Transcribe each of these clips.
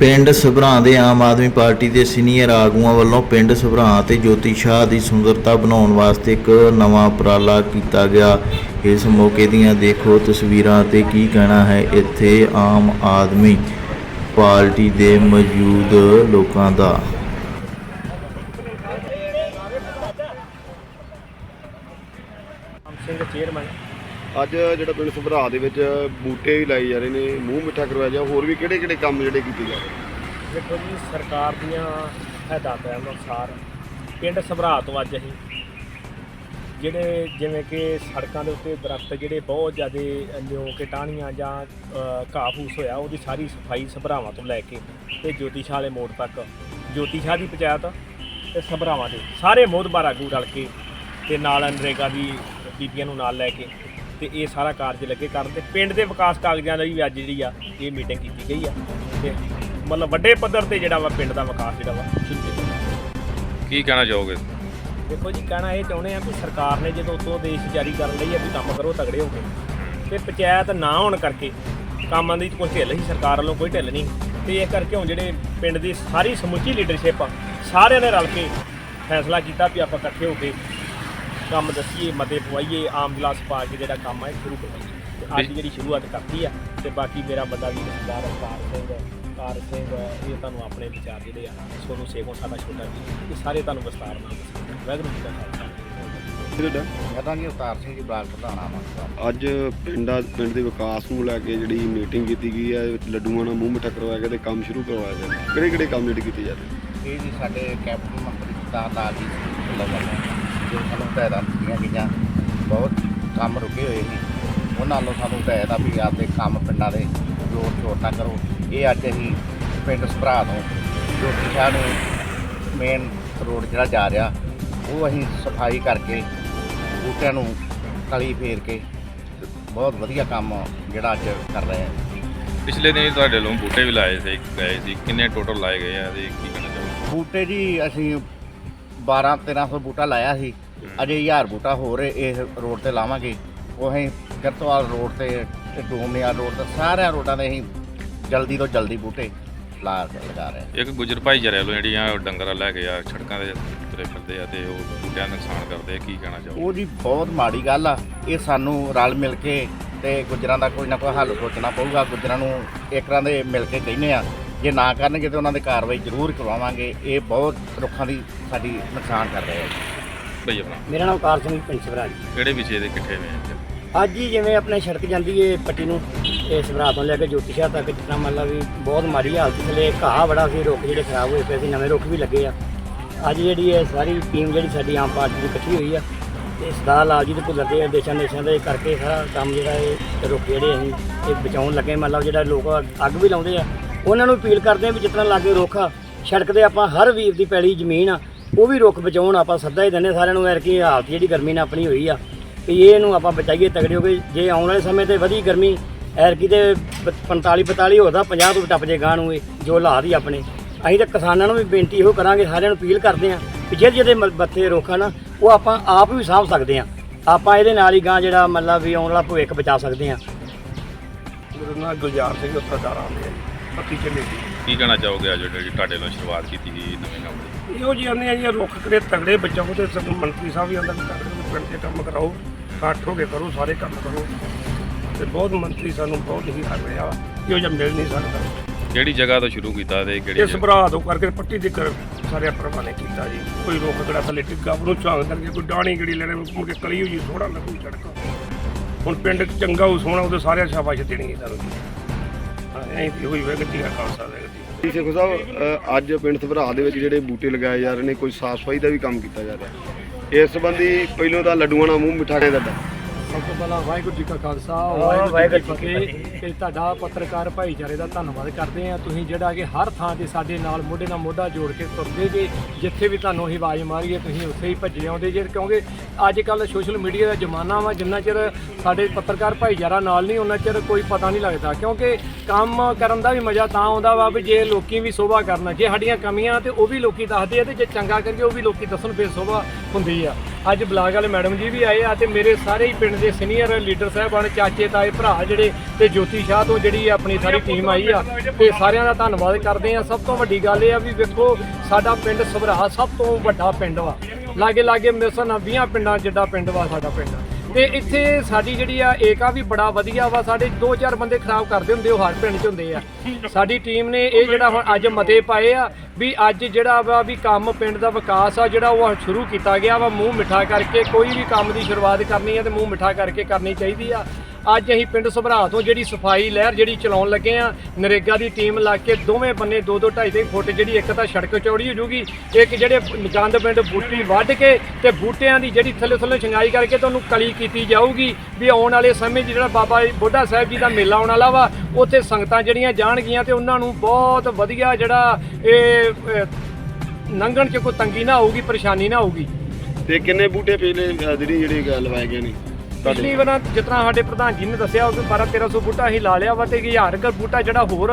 ਪਿੰਡ ਸਭਰਾਂ ਦੇ ਆਮ ਆਦਮੀ ਪਾਰਟੀ ਦੇ ਸੀਨੀਅਰ ਆਗੂਆਂ ਵੱਲੋਂ ਪਿੰਡ ਸਭਰਾਂ ਤੇ ਜੋਤੀ ਸ਼ਾਹ ਦੀ ਸੁੰਦਰਤਾ ਬਣਾਉਣ ਵਾਸਤੇ ਇੱਕ ਨਵਾਂ ਉਪਰਾਲਾ ਕੀਤਾ ਗਿਆ। ਇਸ ਮੌਕੇ ਦੀਆਂ ਦੇਖੋ ਤਸਵੀਰਾਂ ਤੇ ਕੀ ਕਹਿਣਾ ਹੈ ਇੱਥੇ ਆਮ ਆਦਮੀ ਪਾਰਟੀ ਦੇ ਮੌਜੂਦ ਲੋਕਾਂ ਦਾ। ਅੱਜ ਜਿਹੜਾ ਪਿੰਡ ਸੁਭਰਾ ਦੇ ਵਿੱਚ ਬੂਟੇ ਵੀ ਲਾਏ ਜਾ ਰਹੇ ਨੇ, ਮੂੰਹ ਮਿੱਠਾ ਕਰਵਾਇਆ ਜਾ, ਹੋਰ ਵੀ ਕਿਹੜੇ ਕਿਹੜੇ ਕੰਮ ਜਿਹੜੇ ਕੀਤੇ ਜਾ ਰਹੇ ਦੇਖੋ ਜੀ, ਸਰਕਾਰ ਦੀਆਂ ਹਦਾਇਤਾਂ ਅਨੁਸਾਰ ਪਿੰਡ ਸਭਰਾ ਤੋਂ ਅੱਜ ਅਸੀਂ ਜਿਹੜੇ ਜਿਵੇਂ ਕਿ ਸੜਕਾਂ ਦੇ ਉੱਤੇ ਦਰਖਤ ਜਿਹੜੇ ਬਹੁਤ ਜ਼ਿਆਦਾ ਲਿਓ ਕੇ ਟਾਹਣੀਆਂ ਜਾਂ ਘਾਹ ਫੂਸ ਹੋਇਆ, ਉਹਦੀ ਸਾਰੀ ਸਫ਼ਾਈ ਸਭਰਾਵਾਂ ਤੋਂ ਲੈ ਕੇ ਤੇ ਜੋਤੀਸ਼ਾਹ ਵਾਲੇ ਮੋੜ ਤੱਕ, ਜੋਤੀਸ਼ਾਹ ਦੀ ਪੰਚਾਇਤ ਤੇ ਸਭਰਾਵਾਂ ਦੇ, ਸਾਰੇ ਮੋਦਬਾਰ ਆਗੂ ਰਲ ਕੇ ਤੇ ਨਾਲ ਨਰੇਗਾ ਦੀ ਬੀਬੀਆਂ ਨੂੰ ਨਾਲ ਲੈ ਕੇ ਤੇ ਇਹ ਸਾਰਾ ਕਾਰਜ ਲੱਗੇ ਕਰਨ ਤੇ ਪਿੰਡ ਦੇ ਵਿਕਾਸ ਕਾਗਜ਼ਾਂ ਲਈ ਵੀ ਅੱਜ ਜਿਹੜੀ ਆ ਇਹ ਮੀਟਿੰਗ ਕੀਤੀ ਗਈ ਆ। ਤੇ ਮਤਲਬ ਵੱਡੇ ਪੱਧਰ ਤੇ ਜਿਹੜਾ ਵਾ ਪਿੰਡ ਦਾ ਵਿਕਾਸ ਜਿਹੜਾ ਵਾ ਕੀ ਕਹਿਣਾ ਚਾਹੋਗੇ? ਦੇਖੋ ਜੀ ਕਹਿਣਾ ਇਹ ਚਾਹੁੰਦੇ ਆ ਕਿ ਸਰਕਾਰ ਨੇ ਜਦੋਂ ਉਤੋਂ ਦੇਸ਼ ਜਾਰੀ ਕਰਨ ਲਈ ਆ ਵੀ ਕੰਮ ਕਰੋ ਤਗੜੇ ਹੋ ਕੇ ਤੇ ਪੰਚਾਇਤ ਨਾ ਹੋਣ ਕਰਕੇ ਕੰਮਾਂ ਦੀ ਕੋਈ ਢਿੱਲ ਸੀ ਸਰਕਾਰ ਵੱਲੋਂ ਕੋਈ ਢਿੱਲ ਨਹੀਂ। ਤੇ ਇਹ ਕਰਕੇ ਹੁਣ ਜਿਹੜੇ ਪਿੰਡ ਦੀ ਸਾਰੀ ਸਮੁੱਚੀ ਲੀਡਰਸ਼ਿਪ ਆ ਸਾਰਿਆਂ ਨੇ ਰਲ ਕੇ ਫੈਸਲਾ ਕੀਤਾ ਵੀ ਆਪਾਂ ਇਕੱਠੇ ਹੋ ਕੇ ਕੰਮ ਦੱਸੀਏ ਮਤੇ ਪਵਾਈਏ ਆਮ ਜਲਾਸ ਪਾ ਕੇ ਜਿਹੜਾ ਕੰਮ ਹੈ ਸ਼ੁਰੂ ਕਰੀਏ ਤੇ ਅੱਜ ਜਿਹੜੀ ਸ਼ੁਰੂਆਤ ਕਰਤੀ ਆ ਤੇ ਬਾਕੀ ਮੇਰਾ ਬੰਦਾ ਵੀ ਸਰਦਾਰ ਅਵਤਾਰ ਸਿੰਘ ਕਾਰ ਸਿੰਘ ਇਹ ਤੁਹਾਨੂੰ ਆਪਣੇ ਵਿਚਾਰ ਜਿਹੜੇ ਆ ਸੋਨੂੰ ਸੇਖੋਂ ਸਾਡਾ ਛੋਟਾ ਜੀ ਇਹ ਸਾਰੇ ਤੁਹਾਨੂੰ ਵਿਸਤਾਰ ਨਾਲ ਦੱਸਣਗੇ ਵਾਹਿਗੁਰੂ ਜੀ ਦਾ ਖਾਲਸਾ। ਤੁਹਾਡਾ ਮੈਂ ਤਾਂ ਜੀ ਅਵਤਾਰ ਸਿੰਘ ਜੀ ਬਲਾਕ ਪ੍ਰਧਾਨ ਆ ਅੱਜ ਪਿੰਡਾਂ ਪਿੰਡ ਦੇ ਵਿਕਾਸ ਨੂੰ ਲੈ ਕੇ ਜਿਹੜੀ ਮੀਟਿੰਗ ਕੀਤੀ ਗਈ ਹੈ ਲੱਡੂਆਂ ਨਾਲ ਮੂੰਹ ਮਿੱਠਾ ਕਰਵਾਇਆ ਗਿਆ ਤੇ ਕੰਮ ਸ਼ੁਰੂ ਕਰਵਾਇਆ ਗਿਆ। ਕਿਹੜੇ ਕਿਹੜੇ ਕੰਮ ਜਿਹੜੇ ਕੀਤੇ ਜਾ ਰਹੇ ਇਹ ਜੀ ਸਾਡੇ ਕੈਪਟਨ ਮੰਤਰੀ ਸਰਦਾਰ ਲਾਲ ਜੀ ਵੱਲੋਂ ਜੋ ਸਾਨੂੰ ਹਦਾਇਤਾਂ ਦਿੱਤੀਆਂ ਗਈਆਂ ਬਹੁਤ ਕੰਮ ਰੁਕੇ ਹੋਏ ਸੀ। ਉਹਨਾਂ ਵੱਲੋਂ ਸਾਨੂੰ ਹਦਾਇਤ ਆ ਵੀ ਆਪਦੇ ਕੰਮ ਪਿੰਡਾਂ ਦੇ ਜੋਰ ਸ਼ੋਰ ਨਾ ਕਰੋ। ਇਹ ਅੱਜ ਅਸੀਂ ਪਿੰਡ ਸਭਰਾ ਤੋਂ ਜੋਤੀ ਸ਼ਾਹ ਨੂੰ ਮੇਨ ਰੋਡ ਜਿਹੜਾ ਜਾ ਰਿਹਾ ਉਹ ਅਸੀਂ ਸਫ਼ਾਈ ਕਰਕੇ ਬੂਟਿਆਂ ਨੂੰ ਕਲੀ ਫੇਰ ਕੇ ਬਹੁਤ ਵਧੀਆ ਕੰਮ ਜਿਹੜਾ ਅੱਜ ਕਰ ਰਹੇ ਹਾਂ। ਪਿਛਲੇ ਦਿਨ ਤੁਹਾਡੇ ਵੱਲੋਂ ਬੂਟੇ ਵੀ ਲਾਏ ਸੀ ਗਏ ਸੀ। ਕਿੰਨੇ ਟੋਟਲ ਲਾਏ ਗਏ ਆ ਤੇ ਕੀ ਕਹਿਣਾ ਚਾਹੋਗੇ ਬੂਟੇ ਜੀ ਅਸੀਂ 12 1300 ਬੂਟਾ ਲਾਇਆ ਸੀ। ਅਜੇ 1000 ਬੂਟਾ ਹੋਰ ਇਸ ਰੋਡ ਤੇ ਲਾਵਾਂਗੇ। ਉਹ ਅਸੀਂ ਕਰਤਵਾਲ ਰੋਡ ਤੇ ਤੇ ਡੂਮਿਆ ਰੋਡ ਤੇ ਸਾਰਿਆਂ ਰੋਡਾਂ ਤੇ ਅਸੀਂ ਜਲਦੀ ਤੋਂ ਜਲਦੀ ਬੂਟੇ ਲਾ ਕੇ ਲਗਾ ਰਹੇ ਹਾਂ। ਇੱਕ ਗੁਜਰ ਭਾਈਚਾਰੇ ਵੱਲੋਂ ਜਿਹੜੀਆਂ ਡੰਗਰ ਲੈ ਕੇ ਆ ਸੜਕਾਂ ਦੇ ਤੁਰੇ ਫਿਰਦੇ ਆ ਤੇ ਉਹ ਬੂਟਿਆਂ ਦਾ ਨੁਕਸਾਨ ਕਰਦੇ ਆ ਕੀ ਕਹਿਣਾ ਚਾਹੋਗੇ? ਉਹ ਜੀ ਬਹੁਤ ਮਾੜੀ ਗੱਲ ਆ। ਇਹ ਸਾਨੂੰ ਰਲ ਮਿਲ ਕੇ ਤੇ ਗੁੱਜਰਾਂ ਦਾ ਕੋਈ ਨਾ ਕੋਈ ਹੱਲ ਸੋਚਣਾ ਪਊਗਾ। ਗੁੱਜਰਾਂ ਨੂੰ ਇੱਕ ਤਰ੍ਹਾਂ ਦੇ ਮਿਲ ਕੇ ਕਹਿੰਦੇ ਆ ਜੇ ਨਾ ਕਰਨਗੇ ਤੇ ਉਹਨਾਂ ਦੇ ਕਾਰਵਾਈ ਜ਼ਰੂਰ ਕਰਵਾਵਾਂਗੇ। ਇਹ ਬਹੁਤ ਰੁੱਖਾਂ ਦੀ ਸਾਡੀ ਨੁਕਸਾਨ ਕਰ ਰਹੇ ਭਈ ਆਪਣਾ। ਮੇਰਾ ਨਾਮ ਕਾਰ ਸਿੰਘ ਪਿੰਡ ਸਵਰਾਜ ਕਿਹੜੇ ਵਿਸ਼ੇ ਦੇ ਇਕੱਠੇ ਹੋਏ ਆ ਅੱਜ ਹੀ ਜਿਵੇਂ ਆਪਣੇ ਸੜਕ ਜਾਂਦੀ ਏ ਪੱਟੀ ਨੂੰ ਇਹ ਸਵਰਾ ਤੋਂ ਲੈ ਕੇ ਜੋਤੀ ਸ਼ਾਹ ਤੱਕ ਜਿੱਦਾਂ ਮਤਲਬ ਵੀ ਬਹੁਤ ਮਾੜੀ ਹਾਲਤ ਥਲੇ ਘਾਹ ਬੜਾ ਸੀ ਰੁੱਖ ਜਿਹੜੇ ਖਰਾਬ ਹੋਏ ਪਏ ਸੀ ਨਵੇਂ ਰੁੱਖ ਵੀ ਲੱਗੇ ਆ। ਅੱਜ ਜਿਹੜੀ ਇਹ ਸਾਰੀ ਟੀਮ ਜਿਹੜੀ ਸਾਡੀ ਆਮ ਪਾਰਟੀ ਦੀ ਇਕੱਠੀ ਹੋਈ ਆ ਤੇ ਸਰਦਾਰ ਲਾਲ ਜੀ ਦੇ ਭੁੱਲਰ ਦੇ ਦੇਸ਼ਾਂ ਦੇਸ਼ਾਂ ਦੇ ਕਰਕੇ ਸਾਰਾ ਕੰਮ ਜਿਹੜਾ ਇਹ ਰੁੱਖ ਜਿਹੜੇ ਅਸੀਂ ਇਹ ਬਚਾਉਣ ਲੱਗੇ। ਮਤਲਬ ਜਿਹੜਾ ਲੋਕ ਅੱਗ ਵੀ ਲਾਉਂਦੇ ਆ ਉਹਨਾਂ ਨੂੰ ਅਪੀਲ ਕਰਦੇ ਆ ਵੀ ਜਿਤਨਾ ਲਾਗੇ ਰੁੱਖ ਆ, ਸੜਕ ਤੇ ਆਪਾਂ ਹਰ ਵੀਰ ਦੀ ਪੈਲੀ ਜ਼ਮੀਨ ਆ, ਉਹ ਵੀ ਰੁੱਖ ਬਚਾਉਣ, ਆਪਾਂ ਸੱਦਾ ਹੀ ਦਿੰਦੇ ਸਾਰਿਆਂ ਨੂੰ ਐਰ ਕੀ ਹਾਲਤ ਜਿਹੜੀ ਗਰਮੀ ਨਾਲ ਆਪਣੀ ਹੋਈ ਆ, ਵੀ ਇਹਨੂੰ ਆਪਾਂ ਬਚਾਈਏ ਤਗੜੇ ਹੋ ਕੇ, ਜੇ ਆਉਣ ਵਾਲੇ ਸਮੇਂ ਤੇ ਵਧੀ ਗਰਮੀ ਐਰਕੀ ਤੇ 45 45 ਹੋਦਾ 50 ਤੋਂ ਟੱਪ ਜੇ ਗਾਂ ਨੂੰ ਇਹ, ਜੋ ਹਾਲਾਤ ਹੀ ਆਪਣੇ। ਅਸੀਂ ਤਾਂ ਕਿਸਾਨਾਂ ਨੂੰ ਵੀ ਬੇਨਤੀ ਇਹੋ ਕਰਾਂਗੇ, ਸਾਰਿਆਂ ਨੂੰ ਅਪੀਲ ਕਰਦੇ ਆਂ ਕਿ ਜਿਹੜੇ ਜਿਹੜੇ ਮ- ਬੱਥੇ ਰੋਕਾਂ ਨਾ, ਉਹ ਆਪਾਂ ਆਪ ਵੀ ਸਾਂਭ ਸਕਦੇ ਆਂ ਆਪਾਂ ਇਹਦੇ ਨਾਲ ਹੀ ਗਾਂ ਜਿਹੜਾ ਮਤਲਬ ਵੀ ਆਉਣ ਵਾਲਾ ਭਵਿੱਖ ਬਚਾ ਸਕਦੇ ਆਂ ਮੇਰਾ ਨਾਮ ਗੁਲਜ਼ਾਰ ਸਿੰਘ ਉੱਤਰਦਾਰਾਂ ਦੇ। ਪੱਤੀ ਚੱਲੇ ਜੀ ਕੀ ਕਹਿਣਾ ਚਾਹੋਗੇ ਅੱਜ ਜਿਹੜੀ ਤੁਹਾਡੇ ਵੱਲੋਂ ਸ਼ੁਰੂਆਤ ਕੀਤੀ ਗਈ ਨਵੇਂ ਕੰਮ ਦੀ ਇਹੋ ਜਿਹੇ ਆਉਂਦੇ ਆ ਜੀ ਰੁੱਖ ਕਰੇ ਤਗੜੇ ਬਚਾਓ ਤੇ ਸਭ ਮੰਤਰੀ ਸਾਹਿਬ ਵੀ ਆਂਦਾ ਵੀ ਤਗੜੇ ਕੇ ਪਿੰਡ ਕੰਮ ਕਰਾਓ ਇਕੱਠ ਹੋ ਕੇ ਕਰੋ ਸਾਰੇ ਕੰਮ ਕਰੋ। ਤੇ ਬਹੁਤ ਮੰਤਰੀ ਸਾਨੂੰ ਬਹੁਤ ਹੀ ਕਰ ਰਿਹਾ ਇਹੋ ਜਿਹਾ ਮਿਲ ਨਹੀਂ ਸਕਦਾ। ਕਿਹੜੀ ਜਗ੍ਹਾ ਤੋਂ ਸ਼ੁਰੂ ਕੀਤਾ ਤੇ ਕਿਹੜੀ ਇਸ ਜਗ੍ਹਾ? ਭਰਾ ਤੋਂ ਕਰਕੇ ਪੱਟੀ ਦੇ ਕਰ ਸਾਰੇ ਪ੍ਰਭਾ ਨੇ ਕੀਤਾ ਜੀ। ਕੋਈ ਰੁੱਖ ਕਿਹੜਾ ਥੱਲੇ ਟਿੱਗਾ ਉਹਨੂੰ ਝਾਂਗ ਕਰਕੇ ਕੋਈ ਡਾਣੀ ਗੜੀ ਲੈਣੇ ਮੁੜ ਕੇ ਕਲੀ ਹੋਈ ਸੋਹਣਾ ਲੱਗੂ ਸੜਕ ਹੁਣ ਪਿੰਡ ਚੰਗਾ ਹੋ ਸੋਹਣਾ ਉਹਦੇ ਸਾਰੇ ਸ਼ਾਬਾਸ਼ ਸਾਨੂੰ ਜੀ ਹਾਂ, ਐਂ ਤੇ ਹੋਈ ਵੇ ਦਾ ਖਾਲਸਾ ਦੇ ਜੀ ਸੇਖੋ ਸਾਹਿਬ ਅ, ਅੱਜ ਪਿੰਡ ਸੁਭਰਾ ਦੇ ਵਿੱਚ ਜਿਹੜੇ ਬੂਟੇ ਲਗਾਏ ਜਾ ਰਹੇ ਨੇ ਕੋਈ ਸਾਫ਼ ਸਫ਼ਾਈ ਦਾ ਵੀ ਕੰਮ ਕੀਤਾ ਜਾ ਰਿਹਾ। ਇਸ ਸੰਬੰਧੀ ਪਹਿਲੋਂ ਤਾਂ ਲੱਡੂਆਂ ਨਾਲ ਮੂੰਹ ਮਿੱਠਾ ਕੇ ਤੁਹਾਡਾ ਸਭ ਤੋਂ ਪਹਿਲਾਂ ਵਾਹਿਗੁਰੂ ਜੀ ਕਾ ਖਾਲਸਾ ਵਾਹਿਗੁਰੂ ਜੀ ਕੀ ਕੀ ਫਤਿਹ। ਤੇ ਤੁਹਾਡਾ ਪੱਤਰਕਾਰ ਭਾਈਚਾਰੇ ਦਾ ਧੰਨਵਾਦ ਕਰਦੇ ਆ ਤੁਸੀਂ ਜਿਹੜਾ ਕਿ ਹਰ ਥਾਂ ਤੇ ਸਾਡੇ ਨਾਲ ਮੋਢੇ ਨਾਲ ਮੋਢਾ ਜੋੜ ਕੇ ਤੁਰਦੇ ਜੇ ਜਿੱਥੇ ਵੀ ਤੁਹਾਨੂੰ ਅਸੀਂ ਆਵਾਜ਼ ਮਾਰੀਏ ਤੁਸੀਂ ਉੱਥੇ ਹੀ ਭੱਜੇ ਆਉਂਦੇ ਜੇ। ਕਿਉਂਕਿ ਅੱਜ ਕੱਲ ਸੋਸ਼ਲ ਮੀਡੀਆ ਦਾ ਜ਼ਮਾਨਾ ਵਾ ਜਿੰਨਾ ਚਿਰ ਸਾਡੇ ਪੱਤਰਕਾਰ ਭਾਈਚਾਰਾ ਨਾਲ ਨਹੀਂ ਉਹਨਾਂ ਚਿਰ ਕੋਈ ਪਤਾ ਨਹੀਂ ਲੱਗਦਾ। ਕਿਉਂਕਿ ਕੰਮ ਕਰਨ ਦਾ ਵੀ ਮਜ਼ਾ ਤਾਂ ਆਉਂਦਾ ਵਾ ਵੀ ਜੇ ਲੋਕੀ ਵੀ ਸੋਭਾ ਕਰਨ। ਜੇ ਸਾਡੀਆਂ ਕਮੀਆਂ ਤੇ ਉਹ ਵੀ ਲੋਕੀ ਦੱਸਦੇ ਆ ਤੇ ਜੇ ਚੰਗਾ ਕਰੀਏ ਉਹ ਵੀ ਲੋਕੀ ਦੱਸਣ ਫਿਰ ਸੋਭਾ ਹੁੰਦੀ ਆ। ਅੱਜ ਬਲਾਕ ਵਾਲੇ ਮੈਡਮ ਜੀ ਵੀ ਆਏ ਆ ਤੇ ਮੇਰੇ ਸਾਰੇ ਹੀ ਪਿੰਡ ਦੇ ਸੀਨੀਅਰ ਲੀਡਰ ਸਾਹਿਬਾਨ, ਚਾਚੇ, ਤਾਏ, ਭਰਾ ਜਿਹੜੇ ਤੇ ਜੋਤੀ ਸ਼ਾਹ ਤੋਂ ਜਿਹੜੀ ਆਪਣੀ ਸਾਰੀ ਟੀਮ ਆਈ ਆ, ਤੇ ਸਾਰਿਆਂ ਦਾ ਧੰਨਵਾਦ ਕਰਦੇ ਆ। ਸਭ ਤੋਂ ਵੱਡੀ ਗੱਲ ਇਹ ਆ ਵੀ ਵੇਖੋ, ਸਾਡਾ ਪਿੰਡ ਸਭਰਾ ਸਭ ਤੋਂ ਵੱਡਾ ਪਿੰਡ ਵਾ। ਲਾਗੇ ਲਾਗੇ ਮੇਰੇ ਨਾਲ 20 ਪਿੰਡਾਂ ਜਿੱਡਾ ਪਿੰਡ ਵਾ ਸਾਡਾ ਪਿੰਡ। ਤੇ ਇੱਥੇ ਸਾਡੀ ਜਿਹੜੀ ਆ ਏਕਾ ਵੀ ਬੜਾ ਵਧੀਆ ਵਾ, ਸਾਡੇ ਦੋ ਚਾਰ ਬੰਦੇ ਖਰਾਬ ਕਰਦੇ ਹੁੰਦੇ, ਉਹ ਹਰ ਪਿੰਡ 'ਚ ਹੁੰਦੇ ਆ। ਸਾਡੀ ਟੀਮ ਨੇ ਇਹ ਜਿਹੜਾ ਹੁਣ ਅੱਜ ਮਤੇ ਪਾਏ ਆ ਵੀ ਅੱਜ ਜਿਹੜਾ ਵਾ ਵੀ ਕੰਮ ਪਿੰਡ ਦਾ ਵਿਕਾਸ ਆ, ਜਿਹੜਾ ਉਹ ਸ਼ੁਰੂ ਕੀਤਾ ਗਿਆ ਵਾ, ਮੂੰਹ ਮਿੱਠਾ ਕਰਕੇ, ਕੋਈ ਵੀ ਕੰਮ ਦੀ ਸ਼ੁਰੂਆਤ ਕਰਨੀ ਆ ਤੇ ਮੂੰਹ ਮਿੱਠਾ ਕਰਕੇ ਕਰਨੀ ਚਾਹੀਦੀ ਆ। ਅੱਜ ਅਸੀਂ ਪਿੰਡ ਸੁਭਰਾ ਤੋਂ ਜਿਹੜੀ ਸਫ਼ਾਈ ਲਹਿਰ ਜਿਹੜੀ ਚਲਾਉਣ ਲੱਗੇ ਆ ਨਰੇਗਾ ਦੀ ਟੀਮ ਲਾ ਕੇ ਦੋਵੇਂ ਬੰਨੇ 2 2 2.5 ਫੁੱਟ ਜਿਹੜੀ ਇੱਕ ਤਾਂ ਸੜਕ ਚੌੜੀ ਹੋ ਜੂਗੀ, ਇੱਕ ਜਿਹੜੇ ਗੰਦ ਪਿੰਡ ਬੂਟੀ ਵੱਢ ਕੇ ਤੇ ਬੂਟਿਆਂ ਦੀ ਜਿਹੜੀ ਥੱਲੇ ਥੱਲੇ ਛੰਗਾਈ ਕਰਕੇ ਤੁਹਾਨੂੰ ਕਲੀ ਕੀਤੀ ਜਾਊਗੀ ਵੀ ਆਉਣ ਵਾਲੇ ਸਮੇਂ 'ਚ ਜਿਹੜਾ ਬਾਬਾ ਬੁੱਢਾ ਸਾਹਿਬ ਜੀ ਦਾ ਮੇਲਾ ਆਉਣ ਵਾਲਾ ਵਾ, ਉੱਥੇ ਸੰਗਤਾਂ ਜਿਹੜੀਆਂ ਜਾਣਗੀਆਂ ਤੇ ਉਹਨਾਂ ਨੂੰ ਬਹੁਤ ਵਧੀਆ ਜਿਹੜਾ ਇਹ ਲੰਘਣ 'ਚ ਕੋਈ ਤੰਗੀ ਨਾ ਆਊਗੀ, ਪਰੇਸ਼ਾਨੀ ਨਾ ਆਊਗੀ। ਤੇ ਕਿੰਨੇ ਬੂਟੇ ਪਿਛਲੇ ਜਿਹੜੀ, ਜਿਹੜੇ ਲਵਾਏ ਗਏ ਨੇ? ਪਿਛਲੀ ਵਾਰ ਜਿਤਨਾ ਸਾਡੇ ਪ੍ਰਧਾਨ ਜੀ ਨੇ ਦੱਸਿਆ ਉਹ 12 1300 ਬੂਟਾ ਅਸੀਂ ਲਾ ਲਿਆ ਵਾ ਤੇ 1000 ਕੁ ਬੂਟਾ ਜਿਹੜਾ ਹੋਰ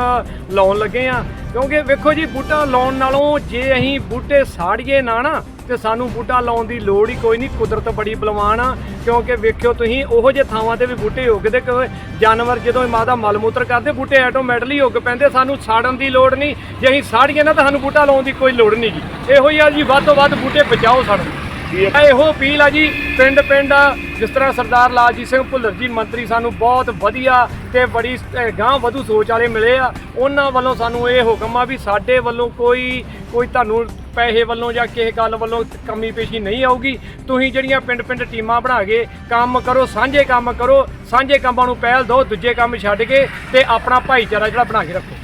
ਲਾਉਣ ਲੱਗੇ ਆ। ਕਿਉਂਕਿ ਵੇਖੋ ਜੀ, ਬੂਟਾ ਲਾਉਣ ਨਾਲੋਂ ਜੇ ਅਸੀਂ ਬੂਟੇ ਸਾੜੀਏ ਨਾ ਨਾ, ਤੇ ਸਾਨੂੰ ਬੂਟਾ ਲਾਉਣ ਦੀ ਲੋੜ ਹੀ ਕੋਈ ਨਹੀਂ, ਕੁਦਰਤ ਬੜੀ ਬਲਵਾਨ ਆ। ਕਿਉਂਕਿ ਵੇਖਿਓ ਤੁਸੀਂ, ਉਹੋ ਜਿਹੇ ਥਾਵਾਂ ਤੇ ਵੀ ਬੂਟੇ ਉੱਗਦੇ ਕਿ ਜਾਨਵਰ ਜਦੋਂ ਮਾਦਾ ਮਲ ਮੂਤਰ ਕਰਦੇ, ਬੂਟੇ ਆਟੋਮੈਟਿਕਲੀ ਉੱਗ ਪੈਂਦੇ, ਸਾਨੂੰ ਸਾੜਨ ਦੀ ਲੋੜ ਨਹੀਂ। ਜੇ ਅਸੀਂ ਸਾੜੀਏ ਨਾ, ਤਾਂ ਸਾਨੂੰ ਬੂਟਾ ਲਾਉਣ ਦੀ ਕੋਈ ਲੋੜ ਨਹੀਂ ਜੀ। ਇਹੋ ਹੀ ਆ ਜੀ, ਵੱਧ ਤੋਂ ਵੱਧ ਬੂਟੇ ਬਚਾਓ ਸਾਨੂੰ ਇਹੋ ਅਪੀਲ ਆ ਜੀ ਪਿੰਡ ਪਿੰਡ ਜਿਸ ਤਰ੍ਹਾਂ ਸਰਦਾਰ ਲਾਲਜੀਤ ਸਿੰਘ ਭੁੱਲਰ ਜੀ ਮੰਤਰੀ ਸਾਨੂੰ ਬਹੁਤ ਵਧੀਆ ਤੇ ਬੜੀ ਗਾਂ ਵਧੂ ਸੋਚ ਵਾਲੇ ਮਿਲੇ ਆ। ਉਹਨਾਂ ਵੱਲੋਂ ਸਾਨੂੰ ਇਹ ਹੁਕਮ ਆ ਵੀ ਸਾਡੇ ਵੱਲੋਂ ਕੋਈ ਕੋਈ ਤੁਹਾਨੂੰ ਪੈਸੇ ਵੱਲੋਂ ਜਾਂ ਕਿਸੇ ਗੱਲ ਵੱਲੋਂ ਕਮੀ ਪੇਸ਼ੀ ਨਹੀਂ ਆਊਗੀ। ਤੁਸੀਂ ਜਿਹੜੀਆਂ ਪਿੰਡ ਪਿੰਡ ਟੀਮਾਂ ਬਣਾ ਕੇ ਕੰਮ ਕਰੋ ਸਾਂਝੇ ਕੰਮ ਕਰੋ ਸਾਂਝੇ ਕੰਮਾਂ ਨੂੰ ਪਹਿਲ ਦਿਓ ਦੂਜੇ ਕੰਮ ਛੱਡ ਕੇ ਤੇ ਆਪਣਾ ਭਾਈਚਾਰਾ ਜਿਹੜਾ ਬਣਾ ਕੇ ਰੱਖੋ।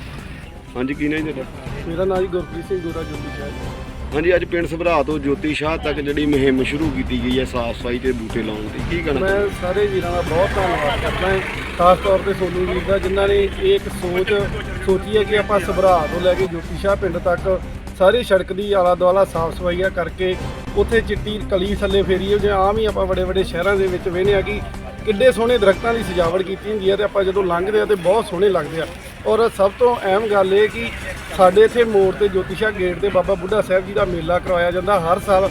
ਹਾਂਜੀ ਕੀ ਨਾਮ ਜੀ ਤੁਹਾਡਾ? ਮੇਰਾ ਨਾਮ ਜੀ ਗੁਰਪ੍ਰੀਤ ਸਿੰਘ ਗੋਰਾ ਜੋਤੀ ਸ਼ਾਹ ਹਾਂਜੀ ਅੱਜ ਪਿੰਡ ਸਭਰਾ ਤੋਂ ਜੋਤੀ ਸ਼ਾਹ ਤੱਕ ਜਿਹੜੀ ਮੁਹਿੰਮ ਸ਼ੁਰੂ ਕੀਤੀ ਗਈ ਹੈ ਸਾਫ਼ ਸਫ਼ਾਈ ਤੇ ਬੂਟੇ ਲਾਉਣ ਦੀ ਕੀ ਕਹਿਣਾ ਮੈਂ? ਸਾਰੇ ਵੀਰਾਂ ਦਾ ਬਹੁਤ ਧੰਨਵਾਦ ਕਰਦਾ ਹਾਂ ਖਾਸ ਤੌਰ ਤੇ ਸੋਨੂ ਵੀਰ ਦਾ ਜਿਨ੍ਹਾਂ ਨੇ ਇਹ ਇੱਕ ਸੋਚ ਸੋਚੀ ਹੈ ਕਿ ਆਪਾਂ ਸਭਰਾ ਤੋਂ ਲੈ ਕੇ ਜੋਤੀ ਸ਼ਾਹ ਪਿੰਡ ਤੱਕ ਸਾਰੀ ਸੜਕ ਦੀ ਆਲਾ ਦੁਆਲਾ ਸਾਫ਼ ਸਫਾਈਆ ਕਰਕੇ ਉੱਥੇ ਚਿੱਟੀ ਕਲੀ ਥੱਲੇ ਫੇਰੀਏ ਜਿਵੇਂ ਆਮ ਹੀ ਆਪਾਂ ਵੱਡੇ ਵੱਡੇ ਸ਼ਹਿਰਾਂ ਦੇ ਵਿੱਚ ਵੇਖਦੇ ਆ ਕਿ ਕਿੱਡੇ ਸੋਹਣੇ ਦਰਖਤਾਂ ਦੀ ਸਜਾਵਟ ਕੀਤੀ ਹੁੰਦੀ ਹੈ ਤੇ ਆਪਾਂ ਜਦੋਂ ਲੰਘਦੇ ਆ ਤੇ ਬਹੁਤ ਸੋਹਣੇ ਲੱਗਦੇ ਆ ਔਰ ਸਭ ਤੋਂ ਅਹਿਮ ਗੱਲ ਇਹ ਕਿ ਸਾਡੇ ਇੱਥੇ ਮੋੜ ਤੇ ਜੋਤੀ ਗੇਟ ਤੇ ਬਾਬਾ ਬੁੱਢਾ ਸਾਹਿਬ ਜੀ ਦਾ ਮੇਲਾ ਕਰਵਾਇਆ ਜਾਂਦਾ। ਹਰ ਸਾਲ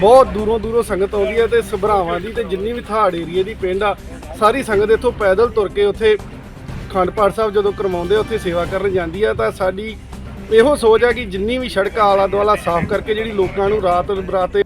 ਬਹੁਤ ਦੂਰੋਂ ਦੂਰੋਂ ਸੰਗਤ ਆਉਂਦੀ ਹੈ ਤੇ ਸਭਰਾਵਾਂ ਦੀ ਤੇ ਜਿੰਨੀ ਵੀ ਥਾੜ ਏਰੀਏ ਦੀ ਪਿੰਡ ਆ, ਸਾਰੀ ਸੰਗਤ ਇੱਥੋਂ ਪੈਦਲ ਤੁਰ ਕੇ ਉੱਥੇ ਖੰਡ ਪਾਠ ਸਾਹਿਬ ਜਦੋਂ ਕਰਵਾਉਂਦੇ ਉੱਥੇ ਸੇਵਾ ਕਰਨ ਜਾਂਦੀ ਆ। ਤਾਂ ਸਾਡੀ ਇਹੋ ਸੋਚ ਆ ਕਿ ਜਿੰਨੀ ਵੀ ਸੜਕ ਆਲਾ ਦੁਆਲਾ ਸਾਫ਼ ਕਰਕੇ ਜਿਹੜੀ ਲੋਕਾਂ ਨੂੰ ਰਾਤ ਬਰਾਤੇ